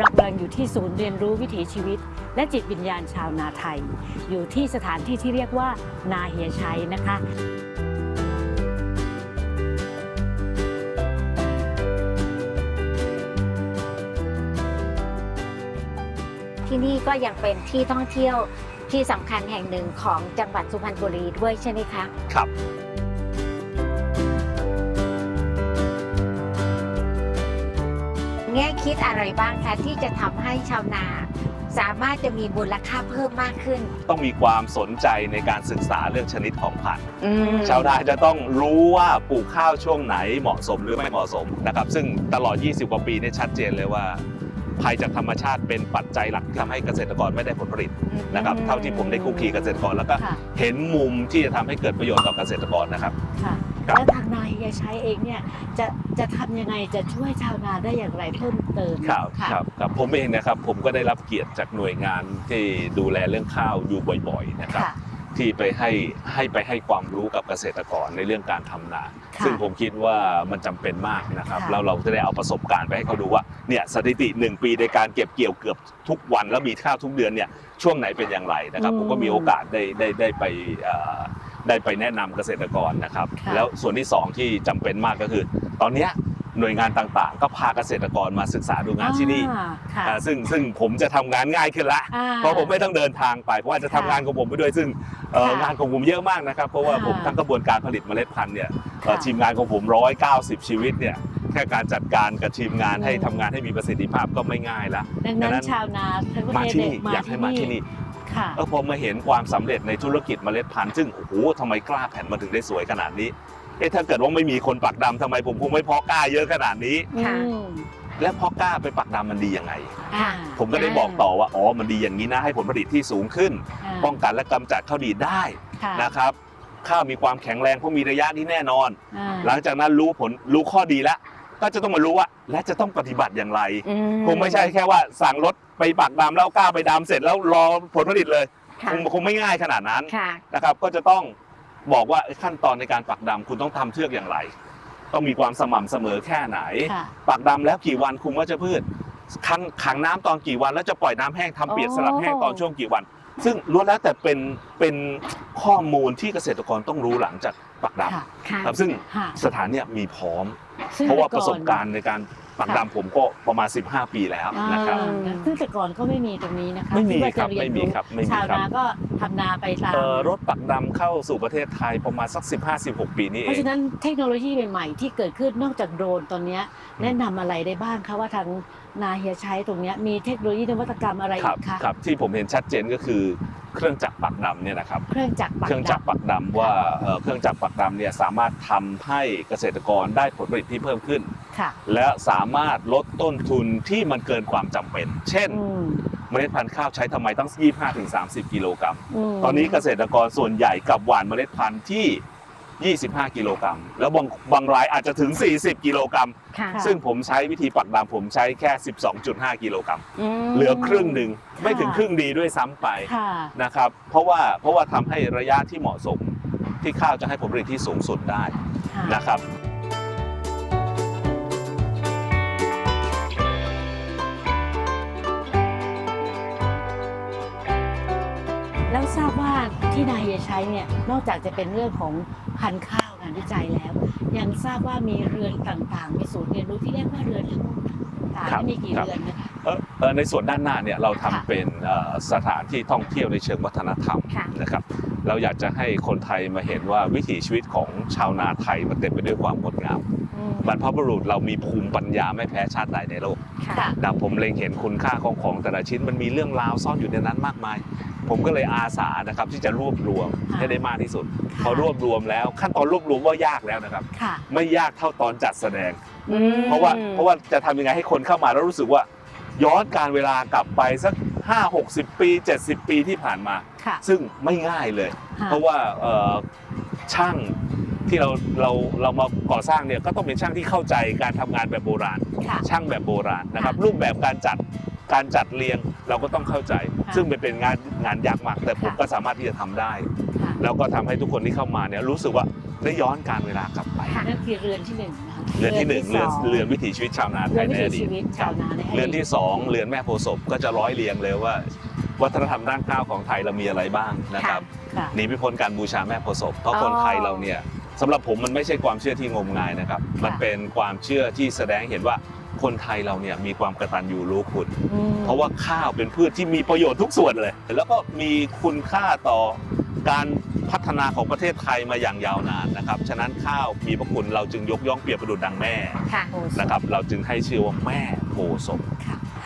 รับรองอยู่ที่ศูนย์เรียนรู้วิถีชีวิต และจิตวิญญาณชาวนาไทย อยู่ที่สถานที่ที่เรียกว่านาเฮียชัยนะคะที่นี่ก็ยังเป็นที่ท่องเที่ยวที่สำคัญแห่งหนึ่งของจังหวัดสุพรรณบุรีด้วยใช่ไหมคะ ครับ แง่คิดอะไรบ้างคะที่จะทำให้ชาวนา สามารถจะมีมูลค่าเพิ่มมากขึ้น ต้องมีความสนใจในการศึกษาเรื่องชนิดของพันธุ์ชาวนาจะต้องรู้ว่าปลูกข้าวช่วงไหนเหมาะสมหรือไม่เหมาะสมนะครับ ซึ่งตลอด 20 กว่าปีเนี่ยชัดเจนเลยว่า ภัยจากธรรมชาติเป็นปัจจัยหลักที่ทำให้เกษตรกรไม่ได้ผลผลิตนะครับ เท่าที่ผมได้คุกคีเกษตรกรแล้วก็ค่ะ เห็นมุมที่จะทำให้เกิดประโยชน์ต่อเกษตรกรนะครับ ค่ะครับ แล้วทางนาเฮียชัยเองเนี่ยจะจะทำยังไงจะช่วยชาวนาได้อย่างไรเพิ่มเติมครับค่ะครับครับผมเองนะครับผมก็ได้รับเกียรติจากหน่วยงานที่ดูแลเรื่องข้าวอยู่บ่อยๆนะครับค่ะที่ไปให้ให้ไปให้ความรู้กับเกษตรกรในเรื่องการทำนา ค่ะซึ่งผมคิดว่ามันจำเป็นมากนะครับค่ะ แล้วเราจะได้เอาประสบการณ์ไปให้เขาดูว่าเนี่ยสถิติ 1 ปีในการเก็บเกี่ยวเกือบทุกวันแล้วมีข้าวทุกเดือนเนี่ยช่วงไหนเป็นอย่างไรนะครับอืมผมก็มีโอกาสได้ได้ได้ไปเอ่อ ได้ไปแนะนำเกษตรกรนะครับค่ะแล้วส่วนที่สองที่จำเป็นมากก็คือ ตอนเนี้ยหน่วยงานต่างๆ ก็พาเกษตรกรมาศึกษาดูงานที่นี่อ่าค่ะอ่าซึ่งซึ่งผมจะทำงานง่ายขึ้นละอ่เพราะผมไม่ต้องเดินทางไป เพราะว่าจะทำค่ะงานของผมไปด้วย ซึ่งเอ่อค่ะงานของผมเยอะมากนะครับ เพราะว่าค่ะผมทั้งกระบวนการผลิตเมล็ดพันธุ์เนี่ยเอ่อค่ะทีมงานของผม 190 ชีวิตเนี่ยแค่การจัดการกับทีมงานอืมให้ทำงานให้มีประสิทธิภาพก็ไม่ง่ายละดังนั้ดังนั้นนชาวนาทั้งประมาเทศที่เนี่นี่อยากให้มาที่นี่ ค่ะเออพอมาเห็นความสำเร็จในธุรกิจเมล็ดพันธุ์ซึ่งโอ้โหทำไมกล้าแผ่นมาถึงได้สวยขนาดนี้เอ๊ะถ้าเกิดว่าไม่มีคนปักดำทำไมผมคงไม่เพาะกล้าเยอะขนาดนี้ค่ะอืมและเพาะกล้าไปปักดำมันดียังไงอ่าผมก็ได้บอกต่อว่าอ๋อมันดีอย่างนี้นะให้ผลผลิตที่สูงขึ้นาป้องกันและกำจัดข้าวดีดได้ค่ะนะครับข้าวมีความแข็งแรงเพราะมีระยะที่แน่นอนอ่าหลังจากนั้นรู้ผลรู้ข้อดีแล้ว ก็จะต้องมารู้ว่า และจะต้องปฏิบัติอย่างไรอืคงไม่ใช่แค่ว่าสั่งรถไปปักดำแล้วกล้าไปดำเสร็จแล้วรอผลผลิตเลยค่ะคงคงไม่ง่ายขนาดนั้นค่ะนะครับ ก็จะต้องบอกว่าขั้นตอนในการปักดำคุณต้องทำเทือกอย่างไร ต้องมีความสม่ำเสมอแค่ไหนค่ะปักดำแล้วกี่วันคุมวัชพืชขังขังน้ำตอนกี่วัน แล้วจะปล่อยน้ำแห้งทำเปียกอ๋อสลับแห้งตอนช่วงกี่วัน ซึ่งล้วนแล้วแต่เป็นเป็นข้อมูลที่เกษตรกรต้องรู้หลังจากปักดค่ะค่ะำครับซึ่งค่ะสถานเนี่ยมีพร้อม ซึ่งเพราะว่าแต่ประสบการณ์ในการ ปักค่ะดำผมก็ประมาณ 15 ปีแล้วอ่านะครับ ซึ่งแต่ก่อนก็ไม่มีตรงนี้นะคะไม่มีที่ว่าครัจะบเรียไม่นมีรู้ครับไม่มีชาวครับนาก็ทำนาไปตามเอ่อรถปักดำเข้าสู่ประเทศไทยประมาณสัก 15-16 ปีนี้เพเอราะงฉะนั้นเทคโนโลยีใหม่ๆ ที่เกิดขึ้นนอกจากโดรนตอนเนี้ยแนะนำอะไรได้บ้างคะว่าทางนาเฮียใช้ตรงเนี้ยมีเทคโนโลยีนวัตกรรมอะไรครัอีบกคะครับที่ผมเห็นชัดเจนก็คือเครื่องจักรปักดำเนี่ยนะครับเครื่องจักรปักเครื่องจักรดปักดำว่าเอ่อเครื่องจักรปักดำเนี่ยสามารถทำให้เกษตรกรได้ผลผลิตที่เพิ่มขึ้นำค่ะและสามารถลดต้นทุนที่มันเกินความจำเป็น เช่นอืมเมล็ดพันธุ์ข้าวใช้ทำไมตั้ง 25-30 กิโลกรัมมตอนนี้เกษตรกรส่วนใหญ่กับหว่านเมล็ดพันธุ์ที่ 25 กิโลกรัมแล้วบางบางรายอาจจะถึง 40 กิโลกรัมค่ะซึ่งผมใช้วิธีปักดำผมใช้แค่ 12.5 กิโลกรัมมเหลือครึ่งหนึ่งค่ะไม่ถึงครึ่งดีด้วยซ้ำไปค่ะ นะครับเพราะว่าเพราะว่าทำให้ระยะที่เหมาะสมที่ข้าวจะให้ผลผลิตที่สูงสุดได้ค่ะนะครับ แล้วทราบว่า ที่นาเฮียใช้เนี่ยนอกจากจะเป็นเรื่องของพันธุ์ข้าวงานวิจัยแล้ว ยังทราบว่ามีเรือนต่างๆ มีศูนย์เรียนรู้ที่เรียกว่าเรือนต่างครับๆมีกี่ครับเรือนนะคะเอ่อเอ่อในส่วนด้านหน้าเนี่ยเราทำค่ะเป็นเอ่อสถานที่ท่องเที่ยวในเชิงวัฒนธรรมค่ะนะครับเราอยากจะให้คนไทยมาเห็นว่าวิถีชีวิตของชาวนาไทยมันเต็มไปด้วยความงดงามอืม บรรพบุรุษเรามีภูมิปัญญาไม่แพ้ชาติใดในโลกค่ะดาผมเล็งเห็นคุณค่าของของแต่ละชิ้นมันมีเรื่องราวซ่อนอยู่ในนั้นมากมาย ผมก็เลยอาสานะครับที่จะรวบรวมค่ะให้ได้มากที่สุดค่ะพอรวบรวมแล้ว ขั้นตอนรวบรวมว่ายากแล้วนะครับค่ะไม่ยากเท่าตอนจัดแสดงอืมเพราะว่าเพราะว่าจะทำยังไงให้คนเข้ามาแล้วรู้สึกว่าย้อนการเวลากลับไปสัก 5 60 ปี 70 ปีที่ผ่านมาค่ะซึ่งไม่ง่ายเลยค่ะเพราะว่าเอ่อช่าง ที่เราเราเรามาก่อสร้างเนี่ยก็ต้องเป็นช่างที่เข้าใจการทำงานแบบโบราณ ค่ะ ช่างแบบโบราณนะครับค่ะรูปแบบการจัดการจัดเรียงเราก็ต้องเข้าใจ ค่ะซึ่งมันเป็นงานงานยากมากแต่ผมค่ะ ก็สามารถที่จะทำได้ ค่ะแล้วก็ทำให้ทุกคนที่เข้ามาเนี่ยรู้สึกว่าได้ย้อนการเวลากลับไปนั่นคือเรือนที่หนึ่งนะคะเรือนที่หนึ่งเรือนสงเรือนวิถีชีวิตชาวนาไทเรือนยวิในถีอดีชีตวิตชาวนาในอดีต เรือนที่สองเรือนแม่โพธิ์ศพก็จะร้อยเรียงเลยว่า วัฒนธรรมด้านข้าวของไทยเรามีอะไรบ้างนะครับค่ะ หนีไม่พ้นการบูชาแม่โพธิ์ศพเพราะอ๋อคนไทยเราเนี่ย สำหรับผมมันไม่ใช่ความเชื่อที่งมงายนะครับ มันเป็นความเชื่อที่แสดงเห็นว่าคนไทยเราเนี่ยมีความกตัญญูรู้คุณอืมเพราะว่าข้าวเป็นพืชที่มีประโยชน์ทุกส่วนเลย แล้วก็มีคุณค่าต่อการพัฒนาของประเทศไทยมาอย่างยาวนานนะครับ ฉะนั้นข้าวมีพระคุณเราจึงยกย่องเปรียบประดุจดังแม่ค่ะโอ้สนะครับ เราจึงให้ชื่อว่าแม่โพธิ์ศพ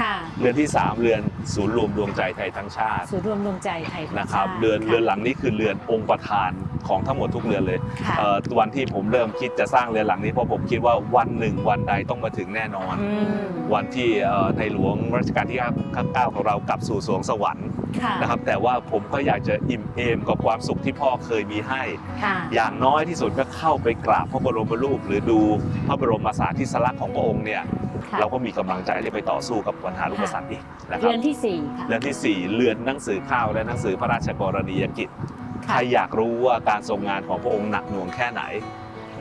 ค่ะค่ะเรือนที่สามเรือนศูนย์รวมดวงใจไทยทั้งชาติ ศูนย์รวมดวงใจไทยทั้งนะครับชาติเรือนค่ะเรือนหลังนี้คือเรือนองค์ประธานของทั้งหมดทุกเรือนเลยค่ะเอ่อวันที่ผมเริ่มคิดจะสร้างเรือนหลังนี้เพราะผมคิดว่าวันหนึ่งวันใดต้องมาถึงแน่นอนอืมวันที่เอ่อในหลวงรัชกาลที่9ของเรากลับสู่สวงสวรรค์ค่ะนะครับ แต่ว่าผมก็อยากจะอิ่มเอมกับความสุขที่พ่อเคยมีให้ ค่ะ อย่างน้อยที่สุดก็เข้าไปกราบพระบรมรูป หรือดูพระบรมสารีริสลักษณ์ของพระองค์เนี่ย ค่ะเราก็มีกำลังใจที่ไปต่อสู้กับปัญหาลูกประสานอีกนะครัเรืบอนที่สี่ค่ะ เรื่องที่ 4 เรือนหนังสือข้าวและหนังสือพระราชกรณียกิจ ใคค่ะรอยากรู้ว่าการทรงงานของพระองค์หนักหน่วงแค่ไหน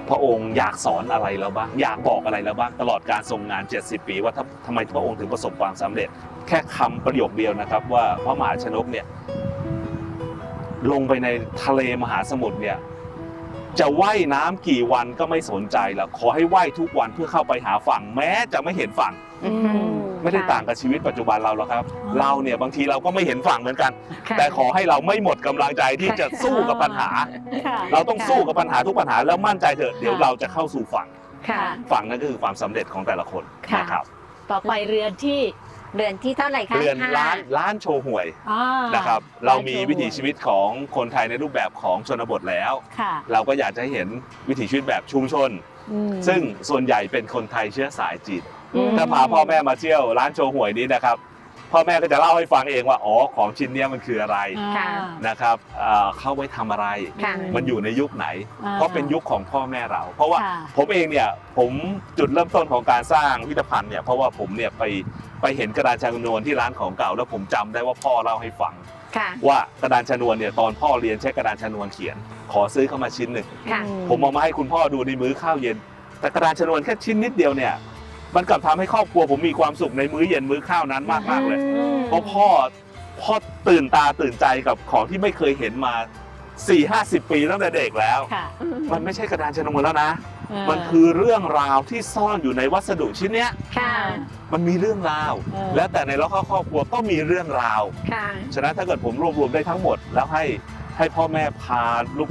พระองค์อยากสอนอะไรเราบ้าง อยากบอกอะไรเราบ้างตลอดการทรงงาน 70 ปี ว่าทำทำไมพระองค์ถึงประสบความสำเร็จ แค่คำประโยคเดียวนะครับ ว่าพระมหาชนกเนี่ยลงไปในทะเลมหาสมุทรเนี่ย จะว่ายน้ำกี่วันก็ไม่สนใจหรอกขอให้ว่ายทุกวันเพื่อเข้าไปหาฝั่งแม้จะไม่เห็นฝั่งอืมไม่ได้ต่างกับชีวิตปัจจุบันเราหรอกครับอ๋อเราเนี่ยบางทีเราก็ไม่เห็นฝั่งเหมือนกันค่ะแต่ขอให้เราไม่หมดกำลังใจที่จะสู้กับปัญหาค่ะเราต้องสู้กับปัญหาทุกปัญหาแล้วมั่นใจเถอะเดี๋ยวเราจะเข้าสู่ฝั่งค่ะฝั่งนั้นก็คือความสำเร็จของแต่ละคนค่ะนะครับต่อไปเรือนที่ เดือนที่เท่าไหร่คะเรือนห้ร้านร้านโชว์หวยอ่านะครับร้เรานมีโชว์วิถีชีวิตของคนไทยในรูปแบบของชนบทแล้ว ค่ะเราก็อยากจะให้เห็นวิถีชีวิตแบบชุมชน อืมซึ่งส่วนใหญ่เป็นคนไทยเชื้อสายจีน อืม ถ้าพาพ่อแม่มาเที่ยวร้านโชว์หวยนี้นะครับ พ่อแม่ก็จะเล่าให้ฟังเองว่าอ๋อของชิ้นเนี้ยมันคืออะไรอ่านะครับเอ่อเข้าไว้ทำอะไร ค่ะ มันอยู่ในยุคไหน อ่าเพราะเป็นยุคของพ่อแม่เรา เพราะว่าค่ะ ผมเองเนี่ยผมจุดเริ่มต้นของการสร้างพิพิธภัณฑ์เนี่ยเพราะว่าผมเนี่ยไป ไปเห็นกระดานชนวนที่ร้านของเก่าแล้วผมจำได้ว่าพ่อเล่าให้ฟังค่ะว่ากระดานชนวนเนี่ยตอนพ่อเรียนใช้กระดานชนวนเขียน ขอซื้อเข้ามาชิ้นหนึ่งค่ะอืผมเอามาให้คุณพ่อดูในมื้อข้าวเย็น แต่กระดานชนวนแค่ชิ้นนิดเดียวเนี่ยมันกลับทำให้ครอบครัวผมมีความสุขในมื้อเย็นมื้อข้าวนั้นมากมากๆเลยอืมเพราะพ่อพ่อตื่นตาตื่นใจกับของที่ไม่เคยเห็นมา 4 5 0 ปีตั้งแต่เด็กแล้ว ค่ะ มันไม่ใช่กระดานชนวนแล้วนะเออมันคือเรื่องราวที่ซ่อนอยู่ในวัสดุชิ้นเนี้ย ค่ะ มันมีเรื่องราว เออ แล้วแต่ในแล้วครอบครัวก็มีเรื่องราว ค่ะ ฉะนั้นถ้าเกิดผมรวบรวมได้ทั้งหมด แล้วให้ให้พ่อแม่พา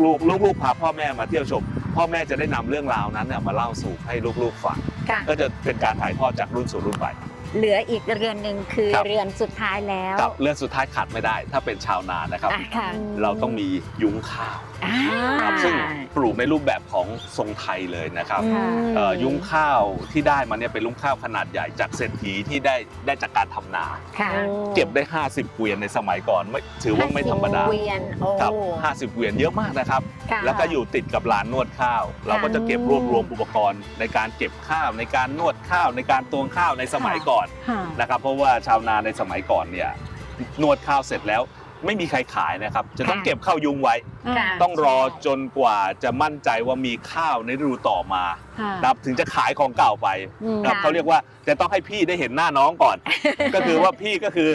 ลูกๆ ลูกๆพาพ่อแม่มาเที่ยวชม พ่อแม่จะได้นำเรื่องราวนั้นเนี่ยมาเล่าสู่ให้ลูกๆฟังค่ะ ก็จะเป็นการถ่ายทอดจากรุ่นสู่รุ่นไป เหลืออีกเรือนหนึ่งคือครับ เรือนสุดท้ายแล้วกับเรื่องสุดท้ายขาดไม่ได้ ถ้าเป็นชาวนานะครับ อะค่ะ เราต้องมียุ้งข้าวอ่า ครับซึ่งปลูกในรูปแบบของทรงไทยเลยนะครับอืมเอ่อยุ้งข้าวที่ได้มาเนี่ยเป็นยุ้งข้าวขนาดใหญ่จากเศรษฐีที่ได้ได้จากการทำนา ค่ะ เก็บได้ 50 เกวียนในสมัยก่อนไม่ถือว่าไม่ธรรมดาเวียนโอ้ครับ 50 เกวียนเยอะมากนะครับ ค่ะ แล้วก็อยู่ติดกับลานนวดข้าว เราก็จะเก็บรวบรวมอุปกรณ์ในการเก็บข้าวในการนวดข้าวในการตวงข้าวในสมัยก่อนค่ะ นะครับ เพราะว่าชาวนาในสมัยก่อนเนี่ยนวดข้าวเสร็จแล้ว ไม่มีใครขายนะครับ จะต้องเก็บข้าวยุงไว้ ค่ะต้องรอจนกว่าจะมั่นใจว่ามีข้าวในฤดูต่อมาค่ะนะครับถึงจะขายของเก่าไปอืม นะครับเขาเรียกว่าจะต้องให้พี่ได้เห็นหน้าน้องก่อน ก็คือว่าพี่ก็คือ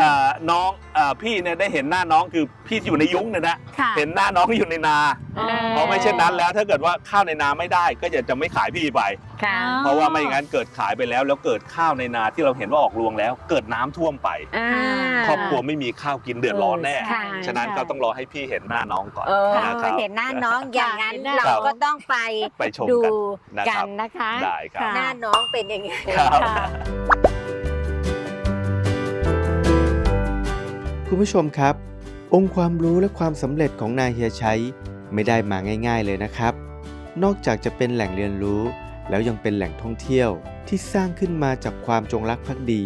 เอ่อน้องเอ่อพี่เนี่ยได้เห็นหน้าน้องคือพี่ที่อยู่ในยุ้งเนี่ยนะค่ะเห็นหน้าน้องอยู่ในนา อ๋อ เพราะไม่เช่นนั้นแล้วถ้าเกิดว่าข้าวในนาไม่ได้ก็จะจะไม่ขายพี่ไป ค่ะอ๋อเพราะว่าไม่งั้นเกิดขายไปแล้ว แล้วเกิดข้าวในนาที่เราเห็นว่าออกรวงแล้ว เกิดน้ำท่วมไป อ่า ครอบครัวไม่มีข้าวกินเดือดร้อนแน่ค่ะฉะนั้นก็ต้องรอให้พี่เห็นหน้าน้องก่อนเออ นะครับเห็นหน้าน้องอย่างนั้นเห็นหน้าเราก็ต้องไปไปชมดูกันนะกัครันบนะคะ ได้ครับค่ะหน้าน้องเป็นยังไง ครับ ค่ะ คุณผู้ชมครับ องค์ความรู้และความสำเร็จของนายเฮียชัยไม่ได้มาง่ายๆเลยนะครับ นอกจากจะเป็นแหล่งเรียนรู้ แล้วยังเป็นแหล่งท่องเที่ยวที่สร้างขึ้นมาจากความจงรักภักดี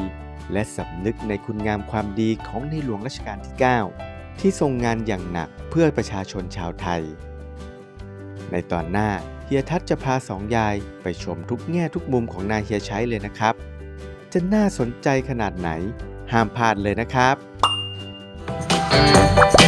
และสำนึกในคุณงามความดีของในหลวงรัชกาลที่ 9 ที่ทรงงานอย่างหนักเพื่อประชาชนชาวไทย ในตอนหน้าเฮียทัศจะพาสองยายไปชมทุกแง่ทุกมุมของนายเฮียชัยเลยนะครับ จะน่าสนใจขนาดไหนห้ามพลาดเลยนะครับ Thank you.